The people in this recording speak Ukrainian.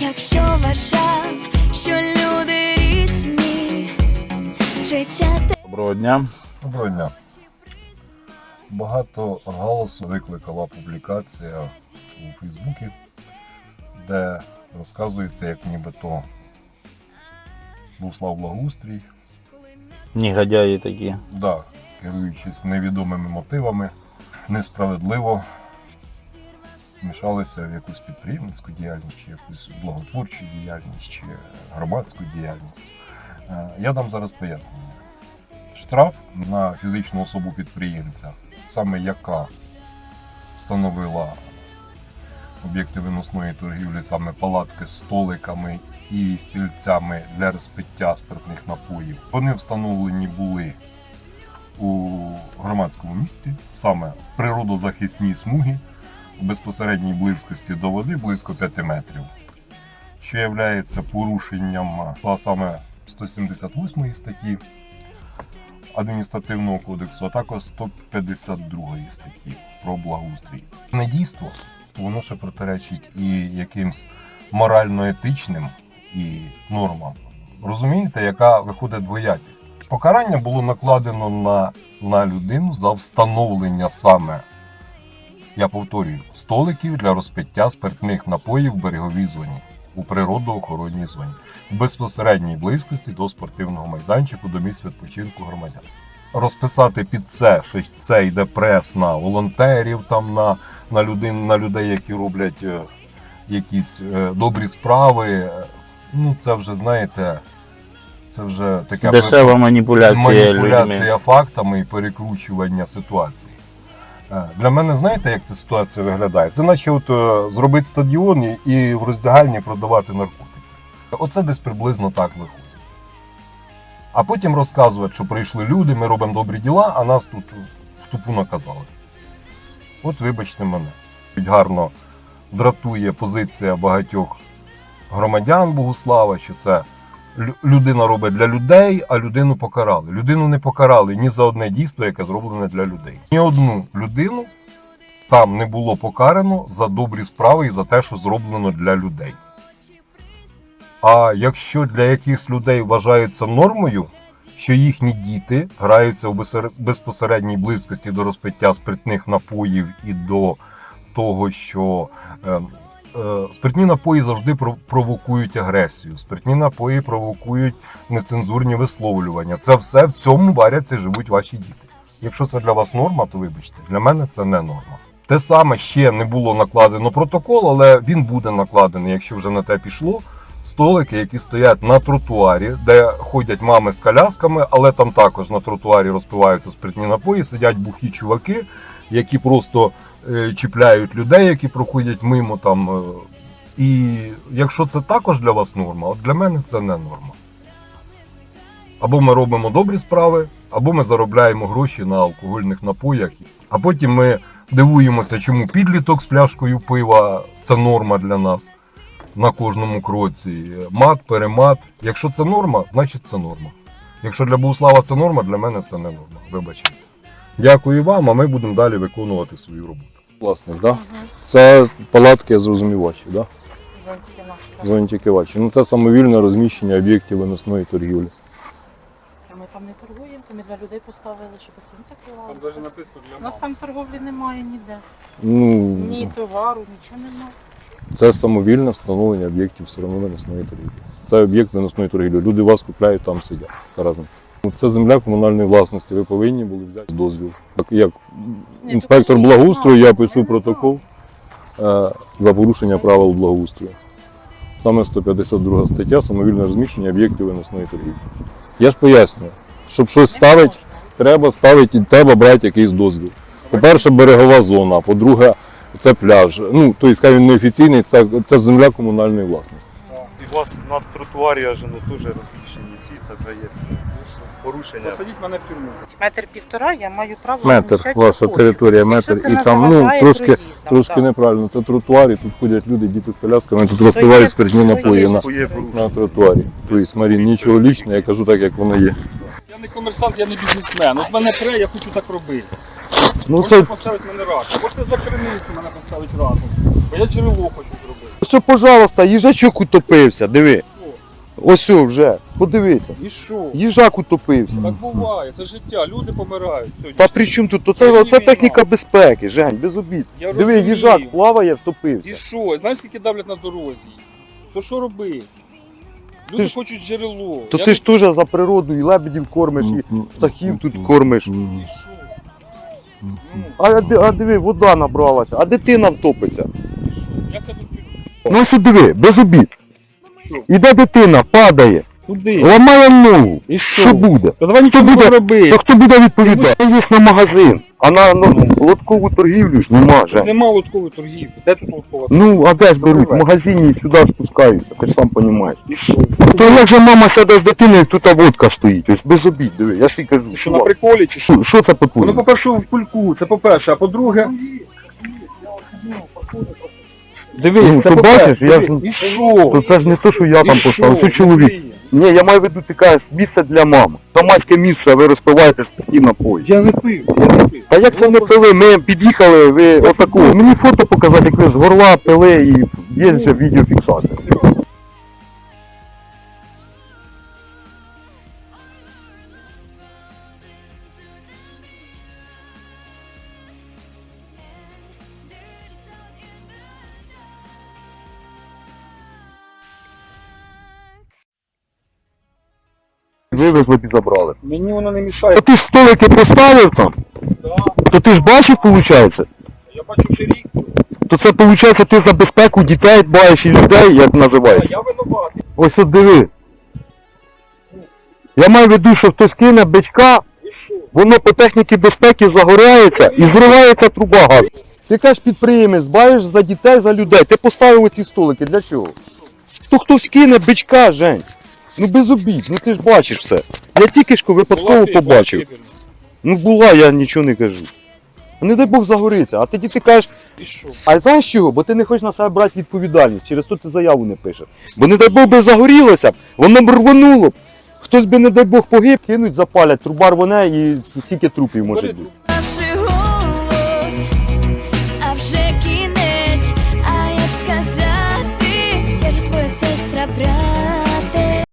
Якщо вважав, що люди різні, життя те. Доброго дня. Доброго дня. Багато галасу викликала публікація у Фейсбуці, де розказується, як нібито Буслав Благоустрій, Негодяї такі. да, керуючись невідомими мотивами, несправедливо вмішалися в якусь підприємницьку діяльність, чи якусь благотворчу діяльність, чи громадську діяльність. Е, Я дам зараз пояснення. Штраф на фізичну особу підприємця, саме яка встановила об'єкти виносної торгівлі, саме палатки з столиками і стільцями для розпиття спиртних напоїв. Вони встановлені були у громадському місці, саме в природозахисній смугі, у безпосередній близькості до води близько 5 метрів, що є порушенням а саме 178 статті адміністративного кодексу, а також 152 статті про благоустрій. Недійство воно ще протиречить і якимсь морально-етичним і нормам. Розумієте, яка виходить двоякість? Покарання було накладено на, на людину за встановлення саме, я повторюю, столиків для розпиття спиртних напоїв в береговій зоні у природоохоронній зоні в безпосередній близькості до спортивного майданчику, до місць відпочинку громадян. Розписати під це, що це йде прес на волонтерів, там на, на, людей, на людей, які роблять е, якісь е, добрі справи. е, Ну, це вже, знаєте, це вже Дешева маніпуляція, маніпуляція людьми. фактами і перекручування ситуації. Для мене знаєте, як ця ситуація виглядає? Це наче от е, зробити стадіон і- в роздягальні продавати наркотики. Оце десь приблизно так виходить. А потім розказувати, що прийшли люди, ми робимо добрі діла, а нас тут в тупу наказали. От вибачте мене. Гарно дратує позиція багатьох громадян Богуслава, що це людина робить для людей, а людину покарали. Людину не покарали ні за одне дійство, яке зроблене для людей. Ні одну людину там не було покарано за добрі справи і за те, що зроблено для людей. А якщо для якихось людей вважається нормою, що їхні діти граються у безпосередній близькості до розпиття спиртних напоїв і до того, що е, е, спиртні напої завжди про- провокують агресію, спиртні напої провокують нецензурні висловлювання. Це все в цьому варяться і живуть ваші діти. Якщо це для вас норма, то вибачте, для мене це не норма. Те саме ще не було накладено протокол, але він буде накладений, якщо вже на те пішло. Столики, які стоять на тротуарі, де ходять мами з колясками, але там також на тротуарі розпиваються спиртні напої, сидять бухі чуваки, які просто е, чіпляють людей, які проходять мимо там. е, і якщо це також для вас норма, от для мене це не норма. Або ми робимо добрі справи, або ми заробляємо гроші на алкогольних напоях. А потім ми дивуємося, чому підліток з пляшкою пива це норма для нас на кожному кроці. Мат, перемат. Якщо це норма, значить це норма. Якщо для Богуслава це норма, для мене це не норма. Вибачте. Дякую вам, а ми будемо далі виконувати свою роботу. Власник, да? Це палатки, я зрозумів, ваші, да? Зонтики ваші. Ну це самовільне розміщення об'єктів виносної торгівлі. А Ми там не торгуємо, то ми для людей поставили, щоб. Там навіть написано У нас там торговлі немає ніде. Ну, Ні товару, нічого немає. Це самовільне встановлення об'єктів все одно виносної торгівлі. Це об'єкт виносної торгівлі. Люди вас купляють, там сидять. Яка різниця? Ну, Це земля комунальної власності. Ви повинні були взяти дозвіл. Як інспектор благоустрою, я пишу протокол е, за порушення правил благоустрою. Саме 152 стаття самовільне розміщення об'єктів виносної торгівлі. Я ж пояснюю, щоб щось ставити, треба ставити і треба брати якийсь дозвіл. По-перше, берегова зона, по-друге, це пляж. Ну, тобто, хай він неофіційний, це, це земля комунальної власності. І у вас на тротуарі аж ну, дуже розміщені ці, це вже є порушення. Посадіть мене в тюрму. Метр півтора я маю право Метр, ваша територія, метр. І там ну, трошки, трошки неправильно. Це тротуар, і тут ходять люди, діти з колясками, тут розпивають спиртні напої на, на тротуарі. Тобто, Марін, нічого лічного, я кажу так, як воно є. Я не комерсант, я не бізнесмен. От мене пре, я хочу так робити. Ну Можете це поставити мене раком. Можете за криницю мене поставити раком. Бо я джерело хочу зробити. все, пожалуйста, їжачок утопився, диви. Ось вже, подивися. І що? Їжак утопився. Так буває, це життя, люди помирають сьогодні. Та при чому тут? Це це, техніка безпеки, Жень, без обід. Я Диви, розумію. їжак плаває, втопився. І що? Знаєш, скільки давлять на дорозі? То що робити? Люди Ти ж- хочуть джерело. То Я ти не- ж теж за природу і лебедів кормиш, і птахів тут кормиш. І що? Ну, А, ди- а диви, вода набралася, а дитина втопиться. і що? Я себе тут Ну ось диви, без обід. Іде дитина, падає, Куди? ламає ногу. І Що буде? То давай Хто буде робити. То хто буде відповідати? Є на магазин, а на ну, лоткову торгівлю ж нема, Жень. Нема лоткової торгівлі. Де тут лоткова? Ну, а де ж беруть? В магазині сюди спускаються, ти ж сам розумієш. І що? То як же мама сяде з дитиною, тут та водка стоїть, ось без обід, диви, я ж і кажу. Що на приколі чи що? Що, що це по-твоєму? по-перше, в кульку, це по-перше, а по-друге. Дивись, Ну, ти бачиш, я ж-? То це ж не те, що я там поставив, це чоловік. Ні, я маю в виду, ти кажеш, місце для мами. Громадське місце, ви розпиваєте такі напої. Я не пив, я не пив. Та як це не пили? Ми під'їхали, ви отаку. Мені фото показати, як ви з горла пили і є вже відеофіксація. Вивезли і забрали. Мені воно не мішає. То ти ж столики поставив там, Да, то ти ж бачив, виходить? я бачу вже рік. То це виходить, ти за безпеку дітей дбаєш і людей, як називаєш. Я винуватий. Ось от диви. Я маю в виду, що хтось кине бичка, воно по техніці безпеки загоряється і зривається труба газу. Ти кажеш підприємець, дбаєш за дітей, за людей. Ти поставив оці столики. Для чого? То хтось кине бичка, Жень. Ну без обід, ну ти ж бачиш все. Я тільки що випадково Була ти- була побачив. Ну була, я нічого не кажу. А Не дай Бог загориться. А тоді ти кажеш, І що? а знаєш чого? Бо ти не хочеш на себе брати відповідальність, через то ти заяву не пишеш. Бо не дай Бог би загорілося б, воно б рвонуло б. Хтось би, не дай Бог, погиб, кинуть, запалять, труба рвоне і стільки трупів може бути.